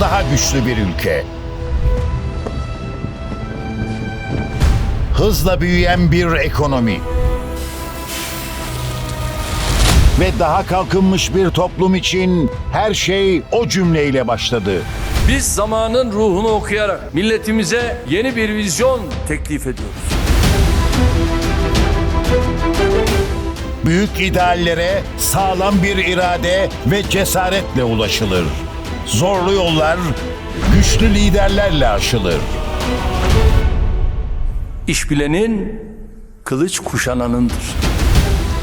daha güçlü bir ülke. Hızla büyüyen bir ekonomi. Ve daha kalkınmış bir toplum için her şey o cümleyle başladı. Biz zamanın ruhunu okuyarak milletimize yeni bir vizyon teklif ediyoruz. Büyük ideallere sağlam bir irade ve cesaretle ulaşılır. Zorlu yollar güçlü liderlerle aşılır. İşbilenin kılıç kuşananındır.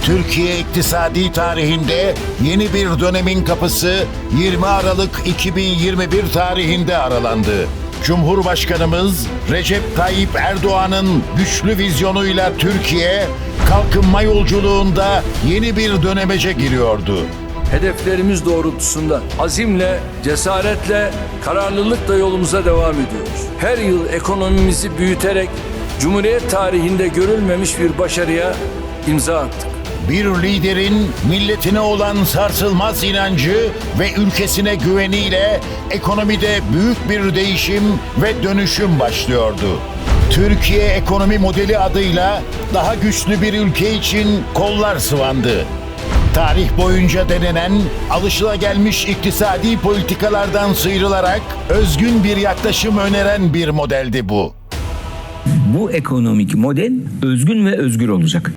Türkiye iktisadi tarihinde yeni bir dönemin kapısı 20 Aralık 2021 tarihinde aralandı. Cumhurbaşkanımız Recep Tayyip Erdoğan'ın güçlü vizyonuyla Türkiye kalkınma yolculuğunda yeni bir dönemece giriyordu. Hedeflerimiz doğrultusunda azimle, cesaretle, kararlılıkla yolumuza devam ediyoruz. Her yıl ekonomimizi büyüterek Cumhuriyet tarihinde görülmemiş bir başarıya imza attık. Bir liderin milletine olan sarsılmaz inancı ve ülkesine güveniyle ekonomide büyük bir değişim ve dönüşüm başlıyordu. Türkiye ekonomi modeli adıyla daha güçlü bir ülke için kollar sıvandı. Tarih boyunca denenen alışılagelmiş iktisadi politikalardan sıyrılarak özgün bir yaklaşım öneren bir modeldi bu. Bu ekonomik model özgün ve özgür olacak.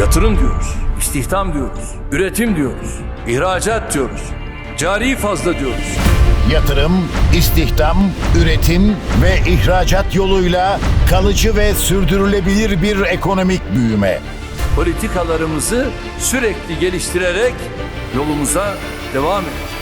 Yatırım diyoruz, istihdam diyoruz, üretim diyoruz, ihracat diyoruz, cari fazla diyoruz. Yatırım, istihdam, üretim ve ihracat yoluyla kalıcı ve sürdürülebilir bir ekonomik büyüme. Politikalarımızı sürekli geliştirerek yolumuza devam edeceğiz.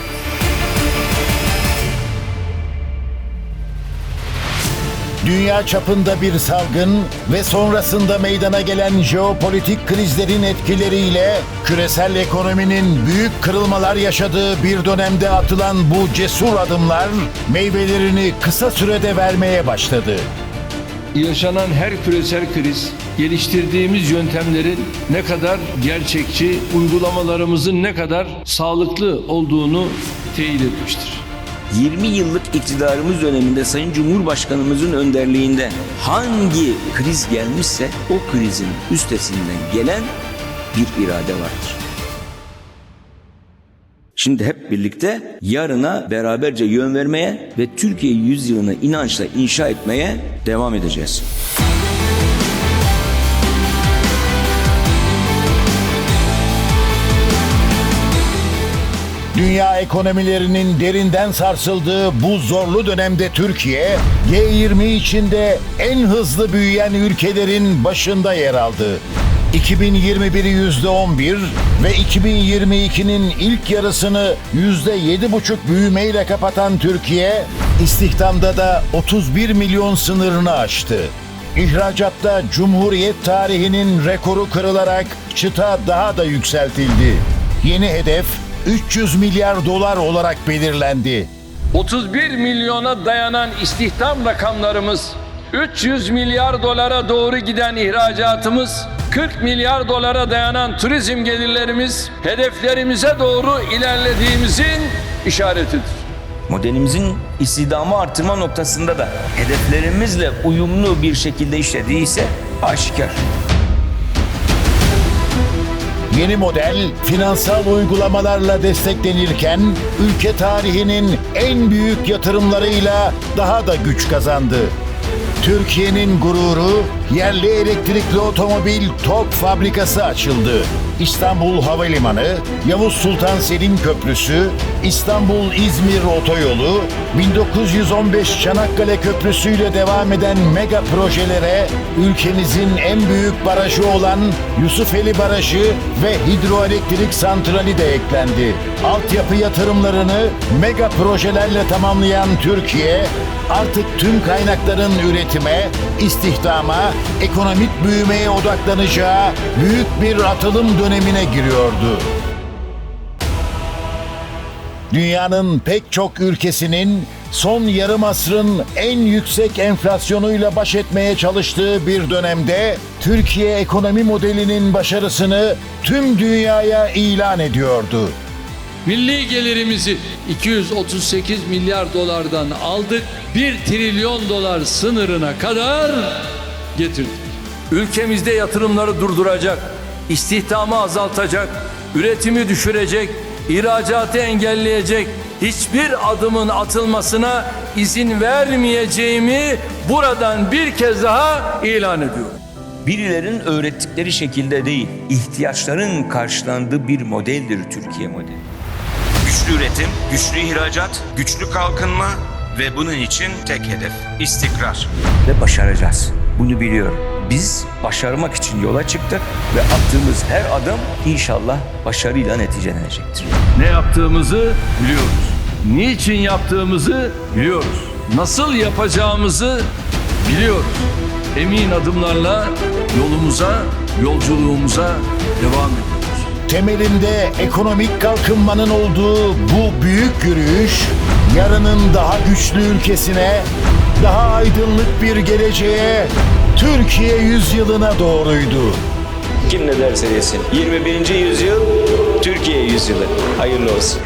Dünya çapında bir salgın ve sonrasında meydana gelen jeopolitik krizlerin etkileriyle küresel ekonominin büyük kırılmalar yaşadığı bir dönemde atılan bu cesur adımlar meyvelerini kısa sürede vermeye başladı. Yaşanan her küresel kriz geliştirdiğimiz yöntemlerin ne kadar gerçekçi, uygulamalarımızın ne kadar sağlıklı olduğunu teyit etmiştir. 20 yıllık iktidarımız döneminde Sayın Cumhurbaşkanımızın önderliğinde hangi kriz gelmişse o krizin üstesinden gelen bir irade vardır. Şimdi hep birlikte yarına beraberce yön vermeye ve Türkiye yüzyılını inançla inşa etmeye devam edeceğiz. Dünya ekonomilerinin derinden sarsıldığı bu zorlu dönemde Türkiye, G20 içinde en hızlı büyüyen ülkelerin başında yer aldı. 2021'i %11 ve 2022'nin ilk yarısını %7,5 büyümeyle kapatan Türkiye, istihdamda da 31 milyon sınırını aştı. İhracatta Cumhuriyet tarihinin rekoru kırılarak çıta daha da yükseltildi. Yeni hedef 300 milyar dolar olarak belirlendi. 31 milyona dayanan istihdam rakamlarımız, 300 milyar dolara doğru giden ihracatımız, 40 milyar dolara dayanan turizm gelirlerimiz hedeflerimize doğru ilerlediğimizin işaretidir. Modelimizin istihdamı artırma noktasında da hedeflerimizle uyumlu bir şekilde işlediyse aşikar. Yeni model finansal uygulamalarla desteklenirken ülke tarihinin en büyük yatırımlarıyla daha da güç kazandı. Türkiye'nin gururu yerli elektrikli otomobil TOG fabrikası açıldı. İstanbul Havalimanı, Yavuz Sultan Selim Köprüsü, İstanbul-İzmir Otoyolu, 1915 Çanakkale Köprüsü ile devam eden mega projelere ülkemizin en büyük barajı olan Yusufeli Barajı ve hidroelektrik santrali de eklendi. Altyapı yatırımlarını mega projelerle tamamlayan Türkiye, artık tüm kaynakların üretime, istihdama, ekonomik büyümeye odaklanacağı büyük bir atılım dönemine giriyordu. Dünyanın pek çok ülkesinin son yarım asrın en yüksek enflasyonuyla baş etmeye çalıştığı bir dönemde Türkiye ekonomi modelinin başarısını tüm dünyaya ilan ediyordu. Milli gelirimizi 238 milyar dolardan aldık. 1 trilyon dolar sınırına kadar getirdik. Ülkemizde yatırımları durduracak, istihdamı azaltacak, üretimi düşürecek, ihracatı engelleyecek hiçbir adımın atılmasına izin vermeyeceğimi buradan bir kez daha ilan ediyorum. Birilerin öğrettikleri şekilde değil, ihtiyaçların karşılandığı bir modeldir Türkiye modeli. Güçlü üretim, güçlü ihracat, güçlü kalkınma ve bunun için tek hedef istikrar. Ve başaracağız. Bunu biliyorum. Biz başarmak için yola çıktık ve attığımız her adım inşallah başarıyla neticelenecektir. Ne yaptığımızı biliyoruz. Niçin yaptığımızı biliyoruz. Nasıl yapacağımızı biliyoruz. Emin adımlarla yolumuza, yolculuğumuza devam ediyoruz. Temelinde ekonomik kalkınmanın olduğu bu büyük yürüyüş, yarının daha güçlü ülkesine, daha aydınlık bir geleceğe, Türkiye yüzyılına doğruydu. Kim ne derse desin. 21. yüzyıl Türkiye yüzyılı. Hayırlı olsun.